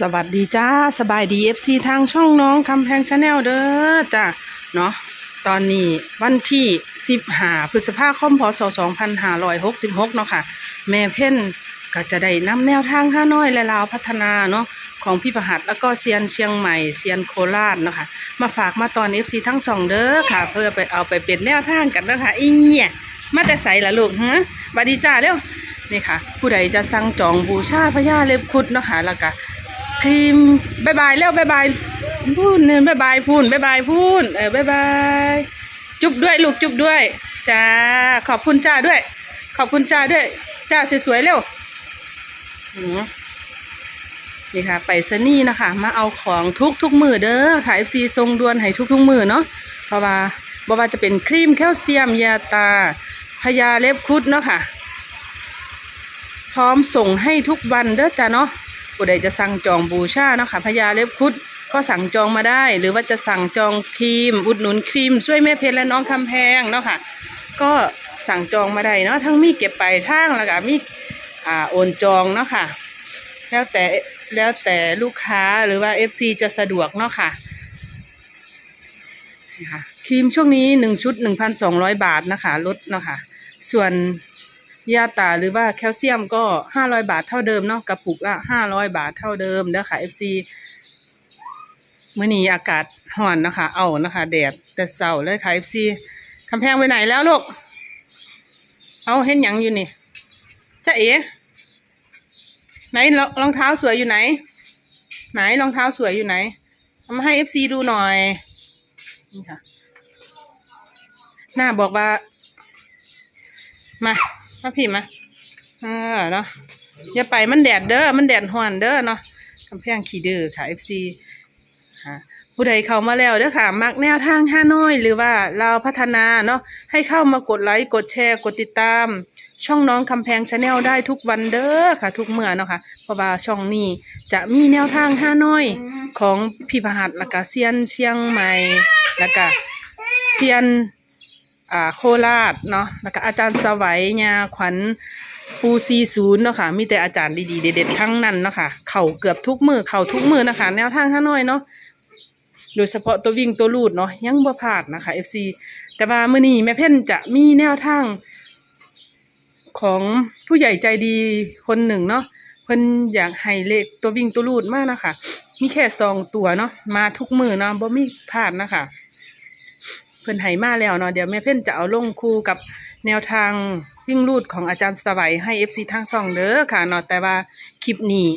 สวัสดีจ้าสบายดีเอฟซีทางช่องน้องคำแพงชาแนลเด้อจ้าเนาะตอนนี้วันที่สิบหาพฤษภาคมพศสองพันห้าร้อยหกสิบหกเนาะค่ะ แม่เพ่นก็จะได้นำแนวทางห้าน้อยและลาวพัฒนาเนาะของพี่ประหัตแล้วก็เซียนเชียงใหม่เซียนโคราชเนาะค่ะมาฝากมาตอนเอฟซีทั้งสองเด้อค่ะ เพื่อไปเอาไปเป็นแนวทางกันเด้อค่ะอีเนี่ยมาแต่ใสละลูกฮะบัดดีจ้าเร็วนี่ค่ะ ผู้ใดจะสั่งจองบูชาพญาเล็บคุดเนาะค่ะแล้วก็ รีมบายบายเร็วบายบายพูนเนินบายบายพูนบายบายพูนเออบายบายจุบด้วยลูกจุบด้วยจ้าขอบคุณจ้าด้วย ขอบคุณจ้าด้วย จ้าสวยๆเร็วอืมนี่ค่ะ ไปสนี่นะคะ มาเอาของทุกทุกมือเด้อค่ะ FC ทรงดวนให้ทุกทุกมือเนาะเพราะว่าบ่ว่าจะเป็นครีมแคลเซียมยาตาพยาเล็บคุดเนาะค่ะ พร้อมส่งให้ทุกวันเด้อจ้าเนาะ ผู้ใดจะสั่งจองบูชาเนาะค่ะพญาเล็บพุดก็สั่งจองมาได้ หรือว่าจะสั่งจองครีม อุดหนุนครีม ช่วยแม่เพชรและน้องคำแพงเนาะค่ะ ก็สั่งจองมาได้เนาะทั้งมีเก็บไปลายทางแล้วก็มีอ่าโอนจองเนาะค่ะ แล้วแต่แล้วแต่ลูกค้าหรือว่า FC จะสะดวกเนาะค่ะนี่ค่ะครีมช่วงนี้หนึ่งชุดหนึ่งพันสองร้อยบาทนะคะลดเนาะค่ะ ส่วน ยาตาหรือว่าแคลเซียมก็ห้าร้อยบาทเท่าเดิมเนาะกระปุกละห้าร้อยบาทเท่าเดิมเด้อค่ะ FC มื่อนี้อากาศห่อนนะคะ เอานะคะแดดแต่เสาเลยค่ะ FC คำแพงไปไหนแล้วลูก เอาเห็นหยังอยู่นี่จ้าเอ๋ไหนรองรองเท้าสวยอยู่ไหน ไหนรองเท้าสวยอยู่ไหนเอามาให้ FC ดูหน่อยนี่ค่ะหน้าบอกว่า มาาพี่มาอ่าเนาะอย่าไปมันแดดเด้อมันแดดห่อนเด้อเนาะกำแพงขี่เด้อค่ะ FC ค่ะผู้ใดเข้ามาแล้วเด้อค่ะมักแนวทางห้าน้อย หรือว่าเราพัฒนาเนาะให้เข้ามากดไลค์กดแชร์กดติดตาม ช่องน้องคำแพงชาแนลได้ทุกวันเด้อค่ะ ทุกเมื่อเนาะค่ะเพราะว่าช่องนี้จะมีแนวทางห้าน้อยของพี่พหัสละก็เซียนเชียงใหม่ล้วก็เซียน อ่าโคราชเนาะแล้วก็อาจารย์สวัยญาขวัญปูซีศูนย์เนาะค่ะมีแต่อาจารย์ดีๆเด็ดๆทั้งนั้นเนาะค่ะเข่าเกือบทุกมือเข่าทุกมือนะคะแนวทางห้าน้อยเนาะโดยเฉพาะตัววิ่งตัวลูดเนาะยังบ่พลาดนะคะ FC แต่ว่ามื้อนี้แม่เพ่นจะมีแนวทาง ของผู้ใหญ่ใจดีคนหนึ่งเนาะเพิ่นอยากให้เลขตัววิ่งตัวลูดมากนะคะมีแค่สองตัวเนาะมาทุกมือเนาะบ่มีพลาดนะคะ เพิ่นให้มาแล้วเนาะเดี๋ยวแม่เพ่นจะเอาลงคู่กับแนวทางวิ่งลูดของอาจารย์สวัยให้ FC ทางช่องเด้อค่ะเนาะแต่ว่าคลิปนี้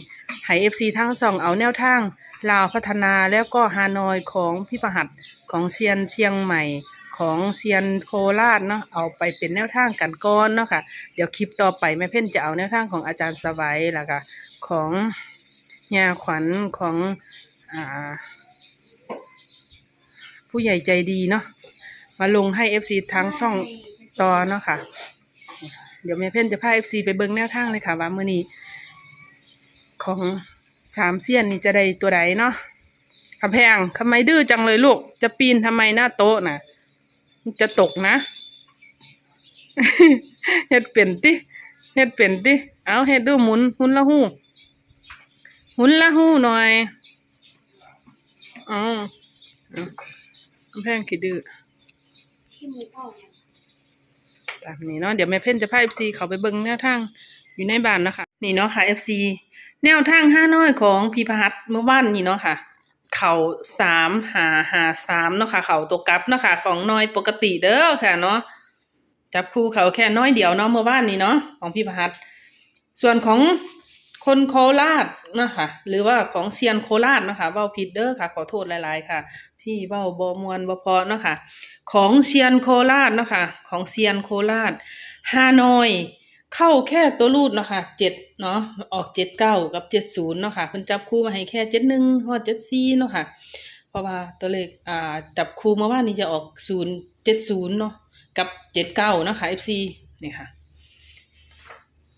ให้ FC ทางช่องเอาแนวทางลาวพัฒนาแล้วก็ฮานอยของพี่ประหัตของเซียนเชียงใหม่ของเซียนโคราชเนาะเอาไปเป็นแนวทางกันก่อนเนาะค่ะเดี๋ยวคลิปต่อไปแม่เพ่นจะเอาแนวทางของอาจารย์สวัยแล้วก็ของยาขวัญของอผู้ใหญ่ใจดีเนาะ มาลงให้ FC ทั้งช่องต่อเนาะค่ะ เดี๋ยวแม่เพ่นจะพา FC ไปเบิ่งแนวทางเลยค่ะ ว่ามื้อนี้ของสามเสี้ยนนี่จะได้ตัวใดเนาะคำแพงทำไมดื้อจังเลยลูก จะปีนทำไมหน้าโต๊ะน่ะ จะตกนะ เฮ็ดเป็นติเฮ็ดเป็นติเอาเฮ็ดดูหมุนหมุนละหู้หมุนละหู้หน่อยอ๋อเอาแพงขี้ดื้อ ที่มือพ่อเนี่ยตามนี้เนาะเดี๋ยวแม่เพ่นจะพาเอฟซีเขาไปเบิ่งแนวทางอยู่ในบ้านนะคะนี่เนาะค่ะเอฟซีแนวทางห้าน้อยของพีพหัสเมื่อวานนี่เนาะค่ะ เข่าสามหาหาสามเนาะค่ะ เข่าตัวกลับเนาะค่ะ ของน้อยปกติเด้อค่ะเนาะจับคู่เขาแค่น้อยเดียวเนาะเมื่อวานนี้เนาะของพี่พหัสส่วนของ คนโคราชนะคะหรือว่าของเซียนโคราชนะคะเว้าผิดเด้อค่ะ ขอโทษหลายๆค่ะ ที่เว้าบ่มวนบ่พอเนาะค่ะของเซียนโคราชนะคะของเซียนโคราชฮานอยเข้าแค่ตัวรูดเนาะค่ะเจ็ดเนาะออกเจ็ดเก้ากับเจ็ดศูนย์เนาะค่ะเพิ่นจับคู่มาให้แค่เจ็ดหนึ่งฮอดเจ็ดสี่เนาะค่ะเพราะว่าตัวเลขอ่าจับคู่มาว่านี่จะออกศูนย์เจ็ดศูนย์เนาะกับเจ็ดเก้านะค่ะ FC นี่ค่ะ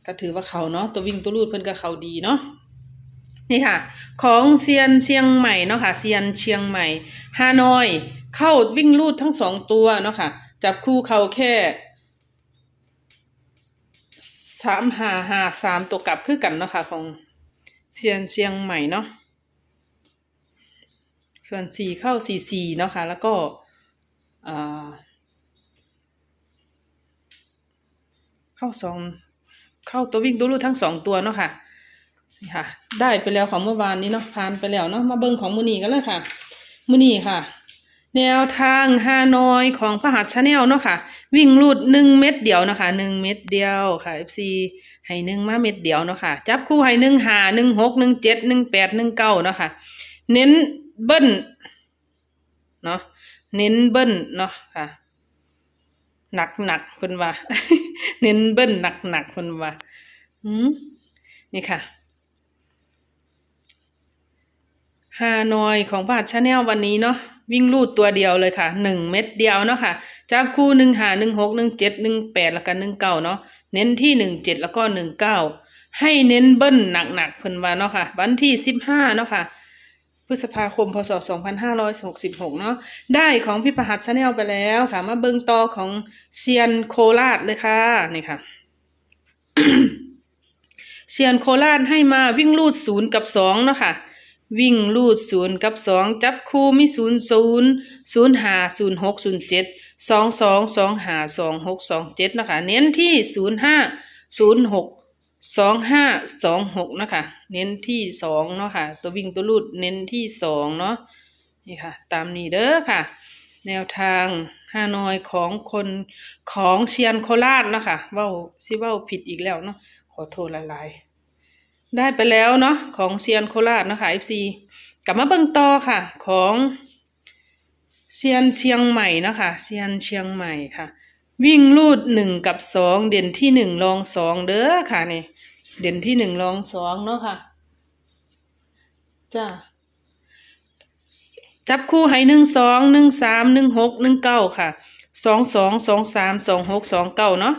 ก็ถือว่าเขาเนาะตัววิ่งตัวรูดเพิ่นก็เขาดีเนาะนี่ค่ะ ของเซียนเชียงใหม่เนาะค่ะเซียนเชียงใหม่ฮานอย เข้าวิ่งรูดทั้งสองตัวเนาะค่ะ จับคู่เขาแค่สามหาหาสามตัวกลับคือกันเนาะค่ะ ของเซียนเชียงใหม่เนาะส่วนสี่เข้าสี่สี่เนาะค่ะ แล้วก็อ่าเข้าสอง เข้าตัววิ่งตัวรูดทั้งสองตัวเนาะค่ะนี่ค่ะ ได้ไปแล้วของเมื่อวานนี้เนาะผ่านไปแล้วเนาะมาเบิ่งของมือนีกันเลยค่ะมือนีค่ะ แนวทางฮานอยของพระหัตชาแนลเนาะค่ะ วิ่งรูดหนึ่งเม็ดเดียวเนาะค่ะหนึ่งเม็ดเดียวค่ะ FC ให้หนึ่งมาเม็ดเดียวเนาะค่ะ จับคู่ให้หนึ่งหาหนึ่งหกหนึ่งเจ็ดหนึ่งแปดหนึ่งเก้าเนาะค่ะ เน้นเบิ้ลเนาะเน้นเบิ้ลเนาะค่ะ หนักหนักๆเพิ่นว่า เน้นเบิ้ลหนักหนักๆเพิ่นว่าอืมนี่ค่ะฮานอยของพาดชาแนลวันนี้เนาะวิ่งลูดตัวเดียวเลยค่ะหนึ่งเม็ดเดียวเนาะค่ะจับคู่หนึ่งหาหนึ่งหกหนึ่งเจ็ดหนึ่งแปดแล้วกันหนึ่งเก้าเนาะเน้นที่หนึ่งเจ็ดแล้วก็หนึ่งเก้าให้เน้นเบิ้ลหนักหนักๆเพิ่นว่าเนาะค่ะ วันที่สิบห้าเนาะค่ะ พฤษภาคมพศ 2566 เนาะได้ของพี่ประหัตชาแนลไปแล้วค่ะ มาเบิงต่อของเซียนโคราชเลยค่ะ นี่ค่ะ เซียนโคราชให้มาวิ่งลูดศูนย์กับสองเนาะค่ะ วิ่งลูดศูนย์กับสองจับคู่มีศูนย์ศูนย์ศูนย์หาศูนย์หกศูนย์เจ็ดสองสองสองหาสองหกสองเจ็ดนะคะ เน้นที่ศูนย์ห้าศูนย์หก สองห้าสองหกนะคะเน้นที่สองเนาะค่ะ ตัววิ่งตัวลูดเน้นที่สองเนาะนี่ค่ะ ตามนี้เด้อค่ะ แนวทางฮานอยของคนของเชียนโคราชเนาะค่ะเว้าซิเว้าผิดอีกแล้วเนาะขอโทษละลาย ได้ไปแล้วเนาะของเซียนโคราชเนาะค่ะ FC กลับมาเบิ่งต่อค่ะ ของเซียนเชียงใหม่เนาะค่ะเซียนเชียงใหม่ค่ะวิ่งลูดหนึ่งกับสองเด่นที่หนึ่งรองสองเด้อค่ะนี่ เด่นที่หนึ่งรองสองเนาะค่ะ จ้าจับคู่ให้หนึ่งสองหนึ่งสามหนึ่งหกหนึ่งเก้าค่ะสองสองสองสามสองหกสองเก้าเนาะ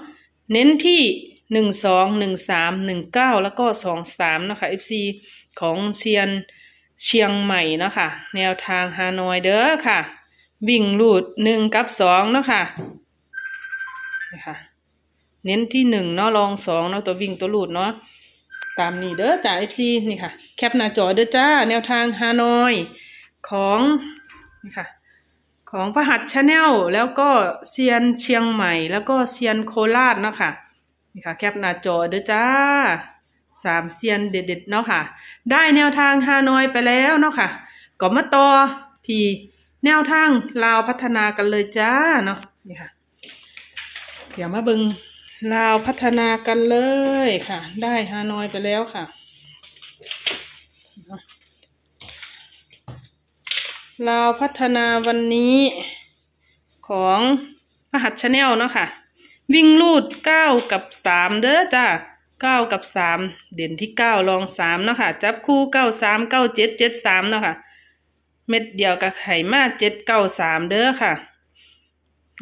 เน้นที่หนึ่งสองหนึ่งสามหนึ่งเก้าแล้วก็สองสามเนาะค่ะ FC ของเชียนเชียงใหม่เนาะค่ะแนวทางฮานอยเด้อค่ะ วิ่งลูดหนึ่งกับสองเนาะค่ะนี่ค่ะเน้นที่หนึ่งเนาะรองสองเนาะตัววิ่งตัวลูดเนาะ ตามนี้เด้อจ้า FC นี่ค่ะ แคปหน้าจอเด้อจ้า แนวทางฮานอยของนี่ค่ะของพระหัตชาแนลแล้วก็เซียนเชียงใหม่ แล้วก็เซียนโคราชเนาะค่ะนี่ค่ะแคปหน้าจอเด้อจ้าสามเซียนเด็ดๆเนาะค่ะ ได้แนวทางฮานอยไปแล้วเนาะค่ะก็มาต่อที่แนวทางลาวพัฒนากันเลยจ้าเนาะนี่ค่ะ เดี๋ยวมาเบิง ลาวพัฒนากันเลยค่ะ ได้ฮานอยไปแล้วค่ะ ลาวพัฒนาวันนี้ของพหัสชาแนลเนาะค่ะ วิ่งลูดเก้ากับสามเด้อจ้าเก้ากับสามเด่นที่เก้ารองสามเนาะค่ะ จับคู่เก้าสามเก้าเจ็ดเจ็ดสามเนาะค่ะ เม็ดเดียวกับไข่มาเจ็ดเก้าสามเด้อค่ะ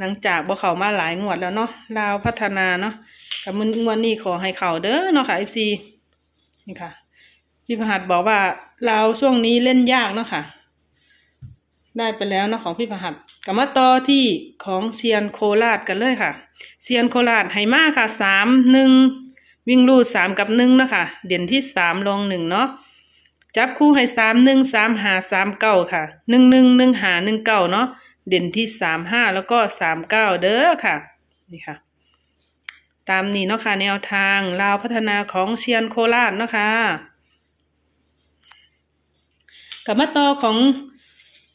หลังจากบ่เขามาหลายงวดแล้วเนาะลาวพัฒนาเนาะกับมันงวดนี้ขอให้เขาเด้อเนาะค่ะ FC นี่ค่ะพี่พหัสบอกว่าลาวช่วงนี้เล่นยากเนาะค่ะ ได้ไปแล้วเนาะของพี่พหัสกลับมาต่อที่ของเซียนโคราชกันเลยค่ะเซียนโคราชไหมาค่ะสามหนึ่งวิ่งลูดสามกับหนึ่งเนาะค่ะเด่นที่สามลงหนึ่งเนาะจับคู่ให้สามหนึ่งสามหาสามเก้าค่ะหนึ่งหนึ่งหนึ่งหาหนึ่งเก้าเนาะ เด่นที่สามห้าแล้วก็สามเก้าเด้อค่ะ นี่ค่ะ ตามนี้เนาะค่ะแนวทางลาวพัฒนาของเชียนโคราชเนาะค่ะกลับมาต่อของ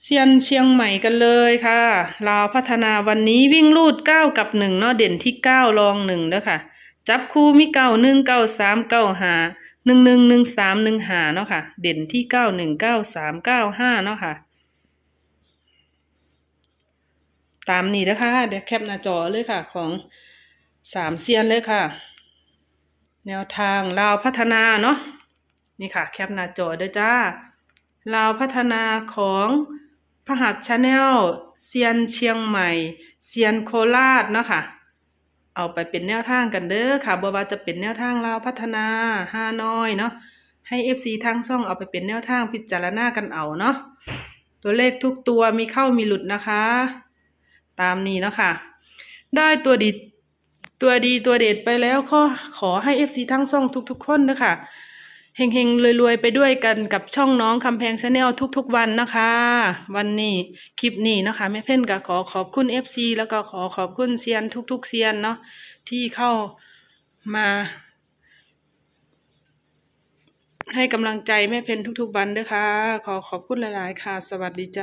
เชียนเชียงใหม่กันเลยค่ะลาวพัฒนาวันนี้วิ่งลูดเก้ากับหนึ่งเนาะเด่นที่เก้ารองหนึ่งเด้อค่ะ จับคู่มีเก้าหนึ่งเก้าสามเก้าหาหนึ่งหนึ่งหนึ่งสามหนึ่งหาเนาะค่ะ เด่นที่เก้าหนึ่งเก้าสามเก้าห้าเนาะค่ะ ตามนี้นะคะเดี๋ยวแคปหน้าจอเลยค่ะ ของสามเซียนเลยค่ะ แนวทางลาวพัฒนาเนาะนี่ค่ะ แคปหน้าจอเด้อจ้าลาวพัฒนาของพหัสชาแนลเซียนเชียงใหม่เซียนโคราชเนาะค่ะเอาไปเป็นแนวทางกันเด้อค่ะบ่ว่าจะเป็นแนวทางลาวพัฒนาฮานอยเนาะให้ FC ทางช่องเอาไปเป็นแนวทางพิจารณากันเอาเนาะตัวเลขทุกตัวมีเข้ามีหลุดนะคะ ตามนี้เนาะค่ะ ได้ตัวดีตัวดีตัวเด็ดไปแล้วขอขอให้ FC ทั้งช่องทุกๆคนนะคะเฮงๆรวยๆไปด้วยกันกับช่องน้องคำแพงชาแนลทุกๆวันนะคะ วันนี้คลิปนี้นะคะแม่เพ่นก็ขอขอบคุณ FC แล้วก็ขอขอบคุณเซียนทุกๆเซียนเนาะที่เข้ามา ให้กำลังใจแม่เพนทุกๆวันด้วยค่ะ ขอขอบคุณหลายๆค่ะ สวัสดีจ้า